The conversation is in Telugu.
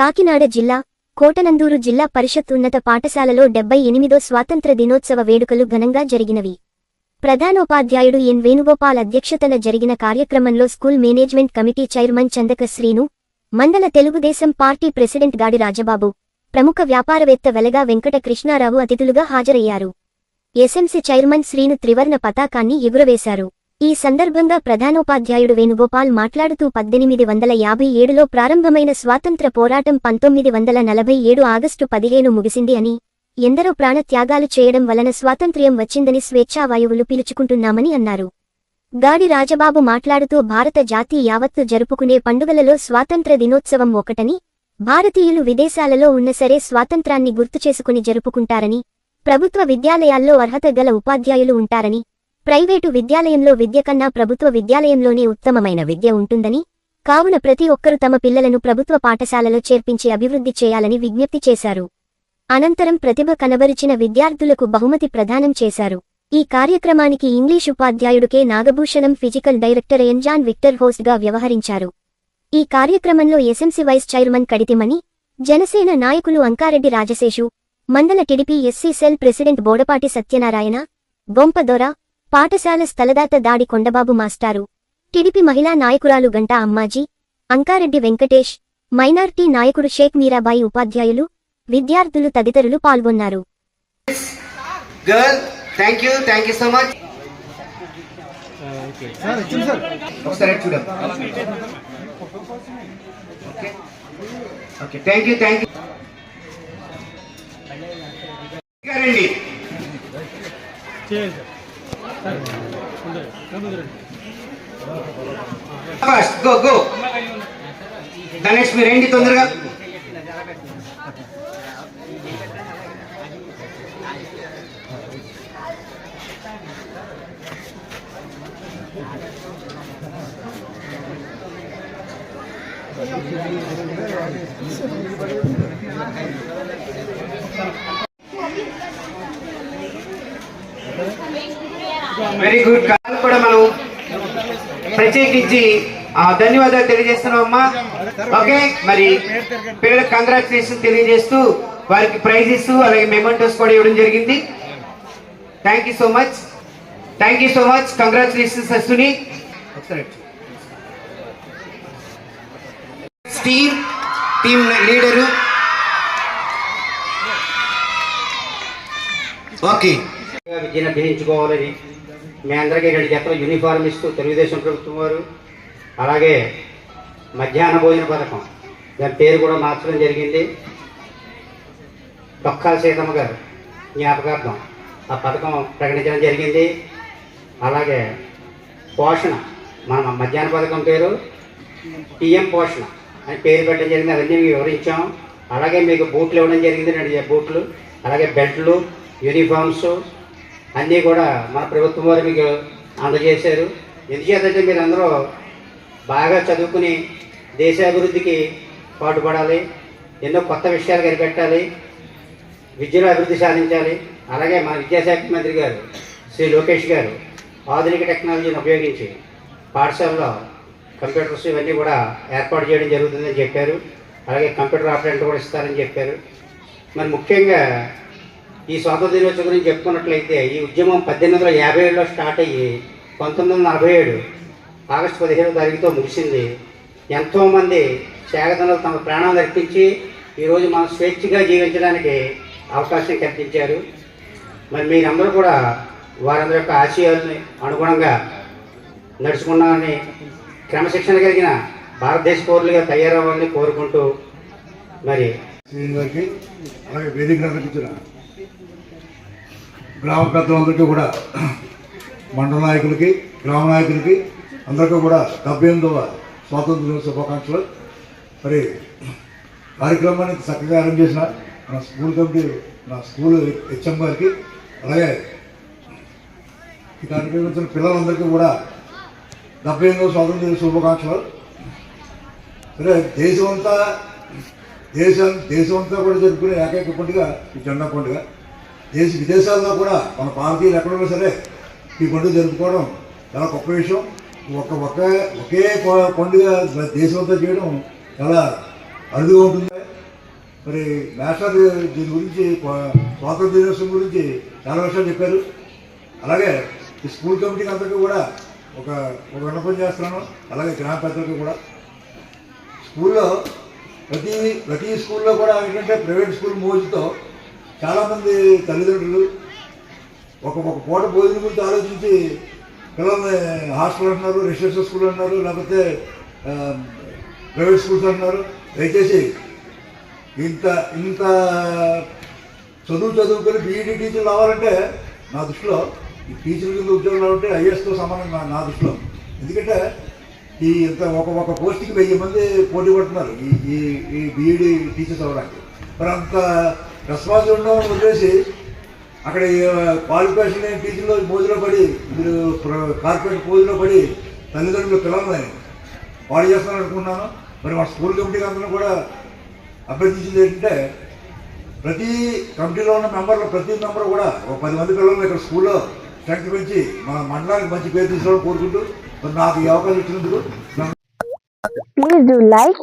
కాకినాడ జిల్లా కోటనందూరు జిల్లా పరిషత్ ఉన్నత పాఠశాలలో డెబ్బై ఎనిమిదో స్వాతంత్ర దినోత్సవ వేడుకలు ఘనంగా జరిగినవి. ప్రధానోపాధ్యాయుడు ఎన్ వేణుగోపాల్ అధ్యక్షతన జరిగిన కార్యక్రమంలో school management committee chairman Chandaka Srinu మండల తెలుగుదేశం పార్టీ ప్రెసిడెంట్ గాడి రాజబాబు ప్రముఖ వ్యాపారవేత్త వెలగా వెంకట కృష్ణారావు అతిథులుగా హాజరయ్యారు. ఎస్ఎంసీ చైర్మన్ శ్రీను త్రివర్ణ పతాకాన్ని ఎగురవేశారు. ఈ సందర్భంగా ప్రధానోపాధ్యాయుడు వేణుగోపాల్ మాట్లాడుతూ పద్దెనిమిది వందల యాభై ఏడులో ప్రారంభమైన స్వాతంత్ర పోరాటం పంతొమ్మిది వందల నలభై ఏడు ఆగస్టు పదిహేను ముగిసింది అని ఎందరో ప్రాణత్యాగాలు చేయడం వలన స్వాతంత్ర్యం వచ్చిందని స్వేచ్ఛావాయువులు పిలుచుకుంటున్నామని అన్నారు. గాడి రాజబాబు మాట్లాడుతూ భారత జాతి యావత్తు జరుపుకునే పండుగలలో స్వాతంత్ర దినోత్సవం ఒకటని భారతీయులు విదేశాలలో ఉన్న సరే స్వాతంత్రాన్ని గుర్తుచేసుకుని జరుపుకుంటారని ప్రభుత్వ విద్యాలయాల్లో అర్హత గల ఉపాధ్యాయులు ఉంటారని ప్రైవేటు విద్యాలయంలో విద్య కన్నా ప్రభుత్వ విద్యాలయంలోనే ఉత్తమమైన విద్య ఉంటుందని కావున ప్రతి ఒక్కరూ తమ పిల్లలను ప్రభుత్వ పాఠశాలలో చేర్పించి అభివృద్ధి చేయాలని విజ్ఞప్తి చేశారు. అనంతరం ప్రతిభ కనబరిచిన విద్యార్థులకు బహుమతి ప్రదానం చేశారు. ఈ కార్యక్రమానికి ఇంగ్లీష్ ఉపాధ్యాయుడు K. Nagabhushanam physical director M John Victor హోస్ట్గా వ్యవహరించారు. ఈ కార్యక్రమంలో SMC vice chairman Kadithimani Janasena నాయకులు అంకారెడ్డి రాజశేషు మండల TDP SC cell president Bodapati Satyanarayana Bompadora పాఠశాల స్థలదాత దాడి కొండబాబు మాస్టారు. టిడిపి మహిళా నాయకురాలు గంటా అమ్మాజీ అంకారెడ్డి వెంకటేష్ మైనార్టీ నాయకుడు షేక్ మీరాబాయి ఉపాధ్యాయులు విద్యార్థులు తదితరులు పాల్గొన్నారు. Girl thank you first go go. Dhanesh మీరు తొందరగా? వెరీ గుడ్ కాల్ కూడా మనం ప్రత్యేకించి ధన్యవాదాలు తెలియజేస్తున్నాం అమ్మా ఓకే మరి పిల్లలకు కంగ్రాచులేషన్ తెలియజేస్తూ వారికి ప్రైజెస్ అలాగే మెమెంటోస్ కూడా ఇవ్వడం జరిగింది. Thank you so much thank you so much congratulations Ashwini team team leader okay విద్యను అభ్యసించుకోవాలని మీ అందరికీ రెండు జతలు యూనిఫారం ఇస్తూ తెలుగుదేశం ప్రభుత్వం వారు. అలాగే మధ్యాహ్న భోజన పథకం. దాని పేరు కూడా మార్చడం జరిగింది. డొక్కా సీతమ్మ గారు జ్ఞాపకార్థం ఆ పథకం ప్రకటించడం జరిగింది. అలాగే పోషణ మన మధ్యాహ్న పథకం పేరు పిఎం పోషణ అని పేరు పెట్టడం జరిగింది. అవన్నీ మీకు వివరించాం. అలాగే మీకు బూట్లు ఇవ్వడం జరిగింది. రెండు బూట్లు అలాగే బెల్ట్లు యూనిఫామ్స్ అన్నీ కూడా మన ప్రభుత్వం వారు మీకు అందజేశారు. ఎందుచేతంటే మీరు అందరూ బాగా చదువుకుని దేశాభివృద్ధికి పాటుపడాలి ఎన్నో కొత్త విషయాలు కనిపెట్టాలి విద్యలో అభివృద్ధి సాధించాలి. అలాగే మన విద్యాశాఖ మంత్రి గారు శ్రీ లోకేష్ గారు ఆధునిక టెక్నాలజీని ఉపయోగించి పాఠశాలలో కంప్యూటర్స్ ఇవన్నీ కూడా ఏర్పాటు చేయడం జరుగుతుందని చెప్పారు. అలాగే కంప్యూటర్ ఆపరేటర్ కూడా ఇస్తారని చెప్పారు. మరి ముఖ్యంగా ఈ స్వాతంత్ర దినోత్సవం గురించి చెప్పుకున్నట్లయితే ఈ ఉద్యమం పద్దెనిమిది వందల యాభై ఏడులో స్టార్ట్ అయ్యి పంతొమ్మిది వందల నలభై ఏడు ఆగస్టు పదిహేను తారీఖుతో ముగిసింది. ఎంతోమంది త్యాగదనులు తమ ప్రాణాలు అర్పించి ఈరోజు మనం స్వేచ్ఛగా జీవించడానికి అవకాశం కల్పించారు. మరి మీరందరూ కూడా వారందరి యొక్క ఆశయాలని అనుగుణంగా నడుచుకున్నామని క్రమశిక్షణ కలిగిన భారతదేశ పౌరులుగా తయారవ్వాలని కోరుకుంటూ మరి అలాగే వేదిక గ్రామ పెద్దలందరికీ కూడా మండల నాయకులకి గ్రామ నాయకులకి అందరికీ కూడా డెబ్బై ఎనిమిదవ స్వాతంత్ర దినోత్సవ శుభాకాంక్షలు. మరి కార్యక్రమాన్ని చక్కగా అరేంజ్ చేసిన నా స్కూల్ కమిటీ నా స్కూల్ హెచ్ఎం గారికి అలాగే ఈ కార్యక్రమం వచ్చిన పిల్లలందరికీ కూడా డెబ్బై ఎనిమిదవ స్వాతంత్ర దినోత్సవ శుభాకాంక్షలు. సరే దేశం అంతా దేశం దేశం అంతా కూడా జరుపుకునే ఏకైక పండుగ ఈ జెండా పండుగ. దేశ విదేశాల్లో కూడా మన భారతీయులు ఎక్కడున్నా సరే ఈ పండుగ జరుపుకోవడం చాలా గొప్ప విషయం. ఒక ఒకే ఒకే పండుగ దేశమంతా చేయడం చాలా అరుదుగా ఉంటుంది. మరి నేషనల్ దీని గురించి స్వా- స్వాతంత్ర దినోత్సవం గురించి చాలా విషయాలు చెప్పారు. అలాగే ఈ స్కూల్ కమిటీకి అందరికీ కూడా ఒక ఒక విన్నపం చేస్తున్నాను. అలాగే గ్రామ పెద్దలకు కూడా. స్కూల్లో ప్రతి ప్రతి స్కూల్లో కూడా ఏంటంటే ప్రైవేట్ స్కూల్ మోజుతో చాలామంది తల్లిదండ్రులు ఒక ఒక పూట భోజనం గురించి ఆలోచించి పిల్లల్ని హాస్టల్ అంటున్నారు రెసిడెన్షియల్ స్కూల్ అంటున్నారు లేకపోతే ప్రైవేట్ స్కూల్స్ అంటున్నారు. దయచేసి ఇంత ఇంత చదువు చదువుకొని బీఈడీ టీచర్లు రావాలంటే నా దృష్టిలో ఈ టీచర్ కింద ఉద్యోగం రావాలంటే ఐఎస్తో సమానం నా నా దృష్టిలో. ఎందుకంటే ఈ ఇంత ఒక ఒక పోస్ట్కి వెయ్యి మంది పోటీ పడుతున్నారు ఈ ఈ ఈ బీఈడీ టీచర్స్ అవ్వడానికి. మరి అంత రెస్పాన్సిబుల్ ఉండడం వదిలేసి అక్కడ క్వాలిఫికేషన్ లేని టీచర్లు మోజులో పడి మీరు కార్పొరేట్ పోజులో పడి తల్లిదండ్రులు పిల్లలని పాడు చేస్తాను అనుకుంటున్నాను మరి మా స్కూల్ కమిటీకి అందరూ కూడా అభ్యర్థించింది ఏంటంటే ప్రతి కమిటీలో ఉన్న మెంబర్లు ప్రతి మెంబర్ కూడా ఒక పది మంది పిల్లలు ఇక్కడ స్కూల్లో స్ట్రెంగ్త్ పెంచి మా మండలానికి మంచి పేరు తీసుకోవాలని కోరుకుంటూ మరి నాకు ఈ అవకాశం ఇచ్చినందుకు Please do like.